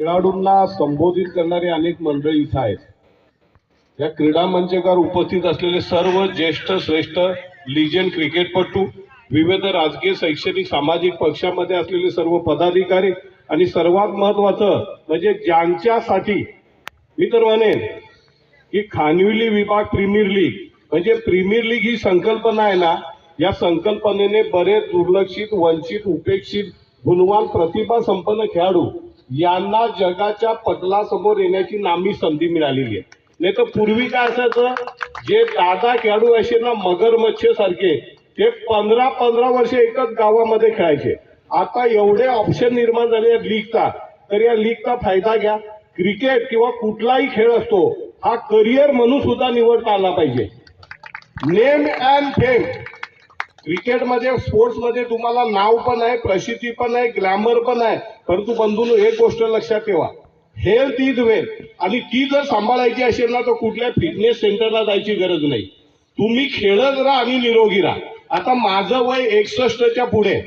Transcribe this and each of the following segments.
खेळाडूंना संबोधित करणारी अनेक मंडळी इथं आहेत. या क्रीडा मंचकार उपस्थित असलेले सर्व ज्येष्ठ श्रेष्ठ लिजन क्रिकेटपटू विविध राजकीय शैक्षणिक सामाजिक पक्षामध्ये असलेले सर्व पदाधिकारी आणि सर्वात महत्वाचं म्हणजे ज्यांच्यासाठी मी तर म्हणेन की खानविली विभाग प्रीमियर लीग म्हणजे प्रीमियर लीग ही संकल्पना आहे ना या संकल्पनेने बरेच दुर्लक्षित वंचित उपेक्षित गुणवान प्रतिभा संपन्न खेळाडू यांना जगाच्या पटलासमोर येण्याची नामी संधी मिळालेली आहे. नाही तर पूर्वी काय असायचं? जे दादा खेळाडू असे ना मगरमच्छ सारखे ते पंधरा पंधरा वर्ष एकच गावामध्ये खेळायचे. आता एवढे ऑप्शन निर्माण झाले या लीगचा तर या लीगचा फायदा घ्या. क्रिकेट किंवा कुठलाही खेळ असतो हा करिअर म्हणून सुद्धा निवडता आला पाहिजे. नेम अँड फेम क्रिकेटमध्ये स्पोर्ट्समध्ये तुम्हाला नाव पण आहे प्रसिद्धी पण आहे ग्लॅमर पण आहे. परंतु बंधून एक गोष्ट लक्षात ठेवा. हेल्थ इज वेल्थ आणि ती जर सांभाळायची असेल ना तर कुठल्या फिटनेस सेंटरला जायची गरज नाही. तुम्ही खेळत राहा आणि निरोगी राहा. आता माझं वय एकसष्टच्या पुढे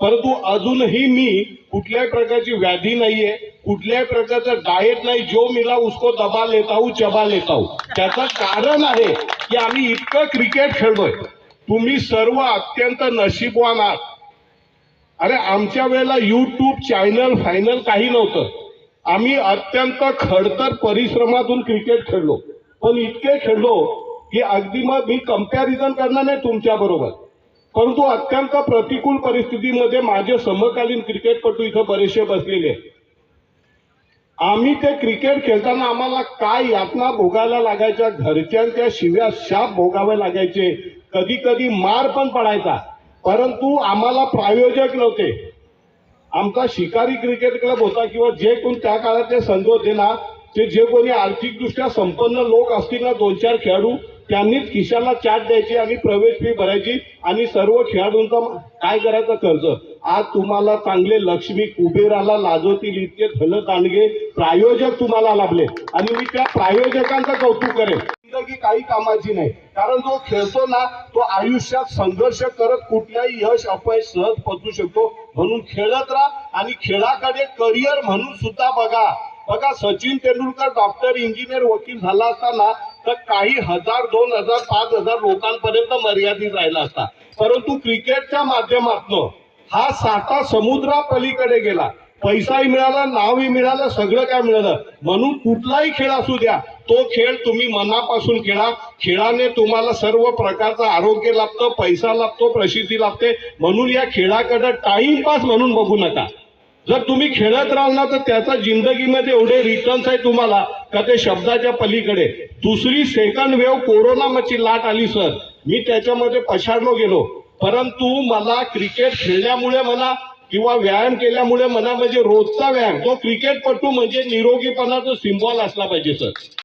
परंतु अजूनही मी कुठल्याही प्रकारची व्याधी नाहीये कुठल्याही प्रकारचं डाएट नाही जो मिला उसको दबा लेता हूं चबा लेता हूं. त्याचं कारण आहे की आम्ही इतकं क्रिकेट खेळतोय तुम्ही सर्व अत्यंत नशीबवान आहात. अरे आमच्या वेळेला युट्यूब चॅनल फायनल काही नव्हतं. आम्ही अत्यंत खडतर परिश्रमातून क्रिकेट खेळलो. पण इतके खेळलो की अगदी मग मी कंपॅरिझन करणार नाही तुमच्या बरोबर. परंतु अत्यंत प्रतिकूल परिस्थितीमध्ये माझे समकालीन क्रिकेटपटू इथं बरेचसे बसलेले आम्ही ते क्रिकेट खेळताना आम्हाला काय यातना भोगायला लागायच्या घरच्यांच्या शिव्या शाप भोगावे लागायचे कधी कधी मार पण पडायचा. परंतु आम्हाला प्रायोजक नव्हते. आमचा शिकारी क्रिकेट क्लब होता किंवा जे कोण त्या काळातले संघ होते ना ते जे कोणी आर्थिकदृष्ट्या संपन्न लोक असतील ना दोन चार खेळाडू त्यांनीच खिशाला चाट द्यायची आणि प्रवेश फी भरायची आणि सर्व खेळाडूंचा काय करायचं कर्ज आज तुम्हाला चांगले लक्ष्मी कुबेराला लाजवतील इतके धन दांडगे प्रायोजक तुम्हाला लाभले. आणि मी त्या प्रायोजकांचं कौतुक करेन. जिंदगी काही कामाची नाही. कारण जो खेळतो ना तो आयुष्यात संघर्ष करत कुठल्याही यश अपयश सहज पचू शकतो. म्हणून खेळत राहा आणि खेळाकडे करिअर म्हणून सुद्धा बघा. बघा सचिन तेंडुलकर डॉक्टर इंजिनियर वकील झाला असताना तर काही हजार दोन हजार पाच हजार लोकांपर्यंत मर्यादित राहिला असता. परंतु क्रिकेटच्या माध्यमातून हा साठा समुद्रापलीकडे गेला. पैसाही मिळाला नावही मिळालं सगळं काय मिळालं. म्हणून कुठलाही खेळ असू द्या तो खेळ तुम्ही मनापासून खेळा. खेळाने तुम्हाला सर्व प्रकारचं आरोग्य लाभतं पैसा लाभतो प्रसिद्धी लाभते. म्हणून या खेळाकडे टाइमपास म्हणून बघू नका. जर तुम्ही खेळत राहाल ना तर त्याचा जिंदगीमध्ये एवढे रिटर्न्स आहे तुम्हाला का ते शब्दाच्या पलीकडे. दुसरी सेकंड वेव्ह कोरोनाची लाट आली सर मी त्याच्यामध्ये पछाडलो गेलो. परंतु मला क्रिकेट खेळल्यामुळे म्हणा किंवा व्यायाम केल्यामुळे म्हणा म्हणजे रोजचा व्यायाम तो क्रिकेटपटू म्हणजे निरोगीपणाचा सिम्बॉल असला पाहिजे सर